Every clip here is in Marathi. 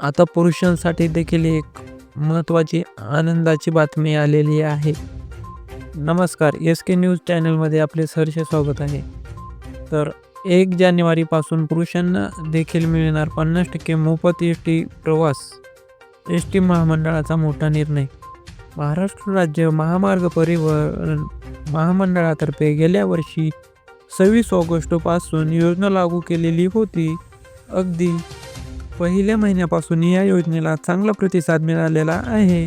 आता पुरुषांसाठी देखील एक महत्त्वाची आनंदाची बातमी आलेली आहे. नमस्कार एस के न्यूज चॅनलमध्ये आपले सहर्ष स्वागत आहे. तर एक जानेवारीपासून पुरुषांना देखील मिळणार पन्नास टक्के मोफत एस टी प्रवास एस टी महामंडळाचा मोठा निर्णय. महाराष्ट्र राज्य महामार्ग परिवहन महामंडळातर्फे गेल्या वर्षी सव्वीस ऑगस्टपासून योजना लागू केलेली होती. अगदी पहिल्या महिन्यापासून या योजनेला चांगला प्रतिसाद मिळालेला आहे.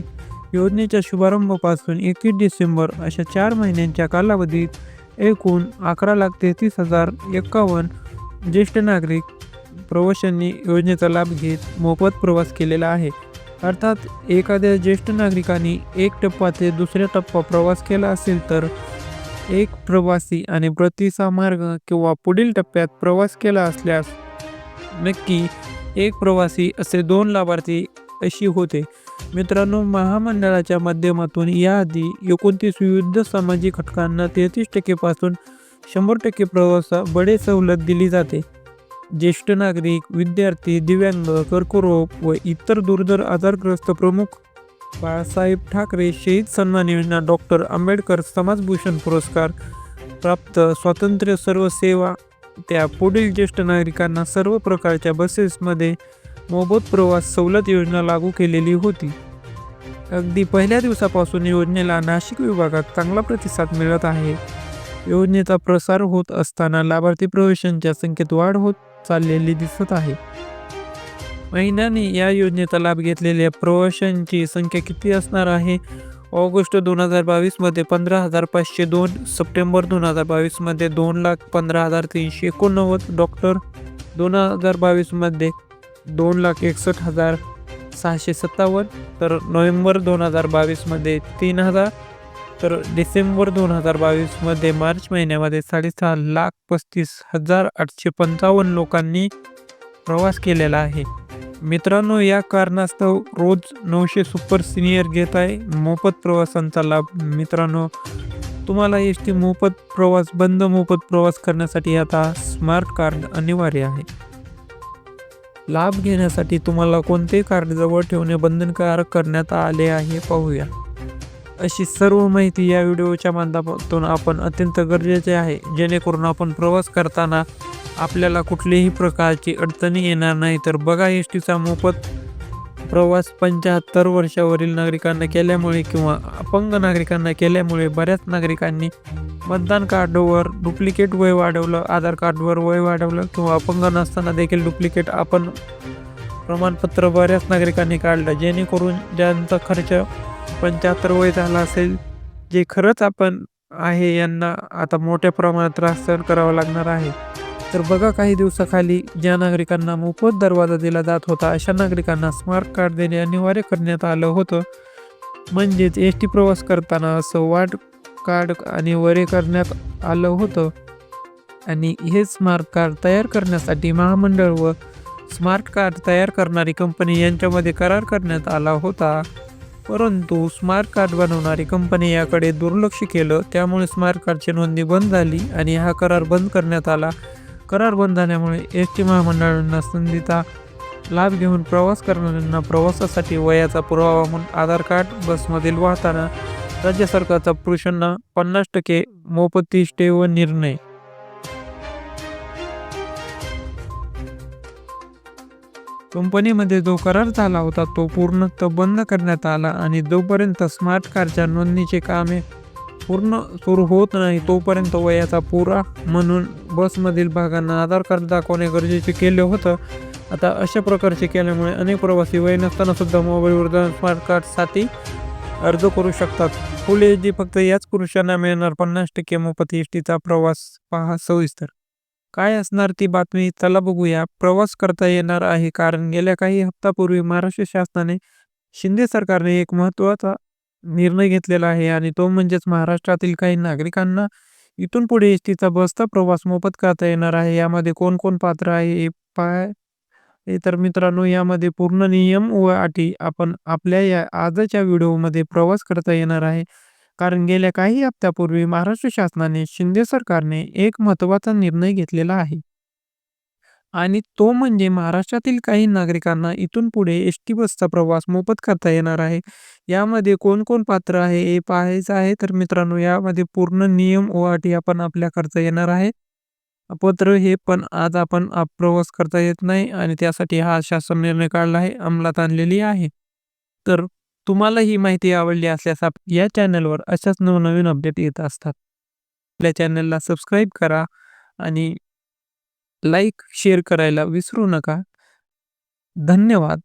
योजनेच्या शुभारंभापासून एकवीस डिसेंबर अशा चार महिन्यांच्या कालावधीत एकूण अकरा लाख तेहतीस हजार एक्कावन्न ज्येष्ठ नागरिक प्रवाशांनी योजनेचा लाभ घेत मोफत प्रवास केलेला आहे. अर्थात एखाद्या ज्येष्ठ नागरिकांनी एक टप्पा ते दुसऱ्या टप्पा प्रवास केला असेल तर एक प्रवासी आणि प्रतिसा मार्ग किंवा पुढील टप्प्यात प्रवास केला असल्यास नक्की एक प्रवासी असे दोन लाभार्थी अशी होते. मित्रांनो महामंडळाच्या माध्यमातून याआधी एकोणतीस विविध सामाजिक घटकांना तेहतीस टक्केपासून शंभर टक्के प्रवासा बडे सवलत दिली जाते. ज्येष्ठ नागरिक विद्यार्थी दिव्यांग कर्करोग व इतर दुर्धर आजारग्रस्त प्रमुख बाळासाहेब ठाकरे शहीद सन्मान योजना डॉक्टर आंबेडकर समाजभूषण पुरस्कार प्राप्त स्वातंत्र्य सर्व सेवा त्या पुढील ज्येष्ठ नागरिकांना सर्व प्रकारच्या बसेसमध्ये मोफत प्रवास सवलत योजना लागू केलेली होती. अगदी पहिल्या दिवसापासून योजनेला नाशिक विभागात चांगला प्रतिसाद मिळत आहे. योजनेचा प्रसार होत असताना लाभार्थी प्रवेशांच्या संख्येत वाढ होत चाललेली दिसत आहे. महिन्याने या योजनेचा लाभ घेतलेल्या प्रवाशांची संख्या किती असणार आहे? ऑगस्ट दोन हजार बावीसमध्ये पंधरा हजार पाचशे दोन सप्टेंबर दोन हजार बावीसमध्ये दोन लाख पंधरा हजार तीनशे एकोणनव्वद डॉक्टर दोन हजार बावीसमध्ये दोन लाख एकसष्ट हजार सहाशे सत्तावन्न तर नोव्हेंबर दोन हजार बावीसमध्ये तीन हजार तर डिसेंबर दोन हजार बावीसमध्ये मार्च महिन्यामध्ये साडेसहा लाख पस्तीस हजार आठशे पंचावन्न लोकांनी प्रवास केलेला आहे. मित्रांनो या कारणास्तव रोज नऊशे सुपर सिनियर घेत आहे मोफत प्रवासांचा लाभ. मित्रांनो तुम्हाला एस टी मोफत प्रवास बंद मोफत प्रवास करण्यासाठी आता स्मार्ट कार्ड अनिवार्य आहे. लाभ घेण्यासाठी तुम्हाला कोणते कार्ड जवळ ठेवणे बंधनकारक करण्यात आले आहे पाहूया. अशी सर्व माहिती या व्हिडिओच्या माध्यमातून आपण अत्यंत गरजेचे आहे जेणेकरून आपण प्रवास करताना आपल्याला कुठलीही प्रकारची अडचणी येणार नाही. तर बघा एस टीचा मोफत प्रवास पंच्याहत्तर वर्षावरील नागरिकांना केल्यामुळे किंवा अपंग नागरिकांना केल्यामुळे बऱ्याच नागरिकांनी मतदान कार्डवर डुप्लिकेट वय वाढवलं आधार कार्डवर वय वाढवलं किंवा अपंग नसताना देखील डुप्लिकेट आपण प्रमाणपत्र बऱ्याच नागरिकांनी काढलं. जेणेकरून ज्यांचा खर्च पंच्याहत्तर वय झाला असेल जे खरंच आपण आहे यांना आता मोठ्या प्रमाणात त्रास सहन करावा लागणार आहे. तर बघा काही दिवसाखाली ज्या नागरिकांना मोफत दरवाजा दिला जात होता अशा नागरिकांना स्मार्ट कार्ड देणे अनिवार्य करण्यात आलं होतं. म्हणजेच एस टी प्रवास करताना असं वाट कार्ड आणि वरे करण्यात आलं होतं. आणि हे स्मार्ट कार्ड तयार करण्यासाठी महामंडळ व स्मार्ट कार्ड तयार करणारी कंपनी यांच्यामध्ये करार करण्यात आला होता. परंतु स्मार्ट कार्ड बनवणारी कंपनी याकडे दुर्लक्ष केलं त्यामुळे स्मार्ट कार्डची नोंदणी बंद झाली आणि हा करार बंद करण्यात आला. करार बंद झाल्यामुळे एस टी महामंडळांना संधीचा लाभ घेऊन प्रवास करणाऱ्यांना प्रवासासाठी वयाचा पुरावा म्हणून आधार कार्ड बसमधील वाहताना राज्य सरकारचा पुरुषांना पन्नास टक्के मोफती स्टे व निर्णय. कंपनीमध्ये जो करार झाला होता तो पूर्णतः बंद करण्यात आला आणि जोपर्यंत स्मार्ट कारच्या नोंदणीचे कामे पूर्ण सुरू होत नाही तोपर्यंत वयाचा पुरा म्हणून बसमधील भागांना आधार कार्ड दाखवणे गरजेचे केले होतं. आता अशा प्रकारचे केल्यामुळे अनेक प्रवासी वय नसताना सुद्धा मोबाईलवर स्मार्ट कार्डसाठी अर्ज करू शकतात. पुढे जी फक्त याच पुरुषांना मिळणार पन्नास टक्के मोफत एस टीचा प्रवास पहा सविस्तर. काय असणार ती बातमी? चला बघूया. प्रवास करता येणार आहे कारण गेल्या काही हप्तापूर्वी महाराष्ट्र शासनाने शिंदे सरकारने एक महत्त्वाचा निर्णय घेतलेला आहे आणि तो म्हणजेच महाराष्ट्रातील काही नागरिकांना इथून पुढे एस टीचा बसचा प्रवास मोफत करता येणार आहे. यामध्ये कोण कोण पात्र आहे हे पाय तर मित्रांनो यामध्ये पूर्ण नियम व अटी आपण आपल्या या आजच्या व्हिडिओमध्ये प्रवास करता येणार आहे. कारण गेल्या काही हप्त्यापूर्वी महाराष्ट्र शासनाने शिंदे सरकारने एक महत्त्वाचा निर्णय घेतलेला आहे. आणि तो म्हणजे महाराष्ट्रातील काही नागरिकांना इथून पुढे एस टी बसचा प्रवास मोफत करता येणार आहे. यामध्ये कोण कोण पात्र आहे हे पाहायचं आहे. तर मित्रांनो यामध्ये पूर्ण नियम व अटी आपण आपल्या करता येणार आहे. पत्र हे पण आज आपण आप- प्रवास करता येत नाही आणि त्यासाठी हा शासन निर्णय काढला आहे अंमलात आणलेली आहे. तर तुम्हाला ही माहिती आवडली असल्यास आप- या चॅनलवर अशाच नवनवीन अपडेट येत असतात. आपल्या चॅनलला सबस्क्राईब करा आणि लाईक शेअर करायला विसरू नका. धन्यवाद.